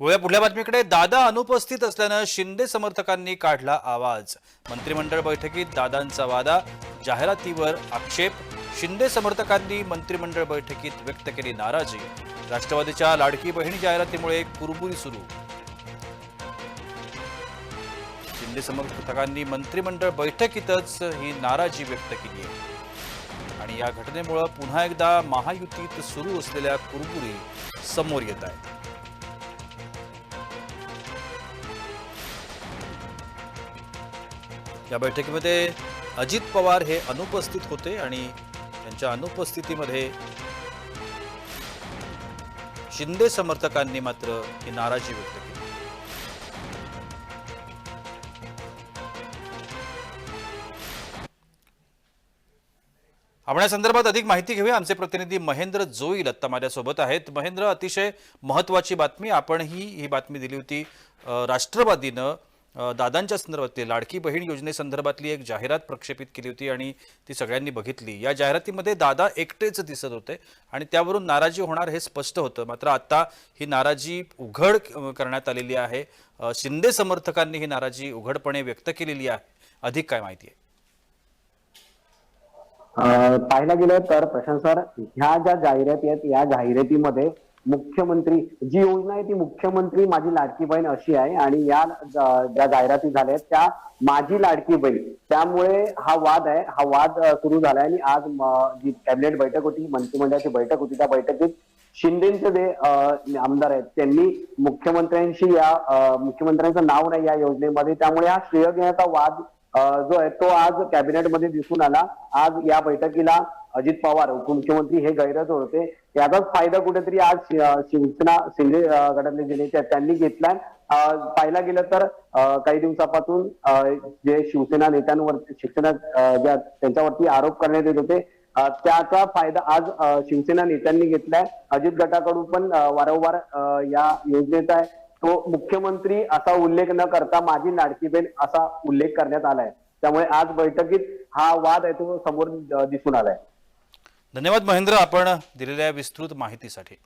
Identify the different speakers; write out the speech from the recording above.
Speaker 1: वळूया पुढल्या बातमीकडे. दादा अनुपस्थित असल्यानं शिंदे समर्थकांनी काढला आवाज. मंत्रिमंडळ बैठकीत दादांचा वादा जाहिरातीवर आक्षेप. शिंदे समर्थकांनी मंत्रिमंडळ बैठकीत व्यक्त केली नाराजी. राष्ट्रवादीच्या लाडकी बहीण जाहिरातीमुळे कुरबुरी सुरू. शिंदे समर्थकांनी मंत्रिमंडळ बैठकीतच ही नाराजी व्यक्त केली आहे. आणि या घटनेमुळे पुन्हा एकदा महायुतीत सुरू असलेल्या कुरबुरी समोर येत आहेत. या बैठकीमध्ये अजित पवार हे अनुपस्थित होते आणि त्यांच्या अनुपस्थितीमध्ये शिंदे समर्थकांनी मात्र ही नाराजी व्यक्त केली. आपण या संदर्भात अधिक माहिती घेऊया. आमचे प्रतिनिधी महेंद्र जोईल आत्ता माझ्यासोबत आहेत. महेंद्र अतिशय महत्वाची बातमी. आपणही ही बातमी दिली होती राष्ट्रवादीनं दादांच्या संदर्भातली लाडकी बहीण योजनेसंदर्भातली एक जाहिरात प्रक्षेपित केली होती आणि ती सगळ्यांनी बघितली. या जाहिरातीमध्ये दादा एकटेच दिसत होते आणि त्यावरून नाराजी होणार हे स्पष्ट होतं. मात्र आता ही नाराजी उघड करण्यात आलेली आहे. शिंदे समर्थकांनी ही नाराजी उघडपणे व्यक्त केलेली आहे. अधिक काय माहिती आहे?
Speaker 2: पाहायला गेलं तर प्रशांत सर ह्या ज्या जाहिराती आहेत या जाहिरातीमध्ये मुख्यमंत्री जी योजना आहे ती मुख्यमंत्री माझी लाडकी बहीण अशी आहे आणि या ज्या जाहिराती झाल्या आहेत त्या माझी लाडकी बहीण. त्यामुळे हा वाद आहे हा वाद सुरू झालाय आणि आज जी कॅबिनेट बैठक होती मंत्रिमंडळाची बैठक होती त्या बैठकीत शिंदेचे जे आमदार आहेत त्यांनी मुख्यमंत्र्यांशी या मुख्यमंत्र्यांचं नाव नाही या योजनेमध्ये त्यामुळे हा श्रेय घेण्याचा वाद जो आहे तो आज कॅबिनेटमध्ये दिसून आला. आज या बैठकीला अजित पवार उपमुख्यमंत्री हे गैरहजर होते. याचाच फायदा कुठेतरी आज शिवसेना शिंदे गटातले जे नेते त्यांनी घेतलाय. पाहायला गेलं तर काही दिवसापासून जे शिवसेना नेत्यांवर शिक्षणा ज्या त्यांच्यावरती आरोप करण्यात येत होते त्याचा फायदा आज शिवसेना नेत्यांनी घेतलाय. अजित गटाकडून पण वारंवार या योजनेचा आहे. तो मुख्यमंत्री असा उल्लेख न करता माझी लाडकी बहीण असा उल्लेख करण्यात आलाय. त्यामुळे आज बैठकीत हा वाद आहे तो समोर दिसून आलाय.
Speaker 1: धन्यवाद महेंद्र आपण दिलेल्या विस्तृत माहितीसाठी.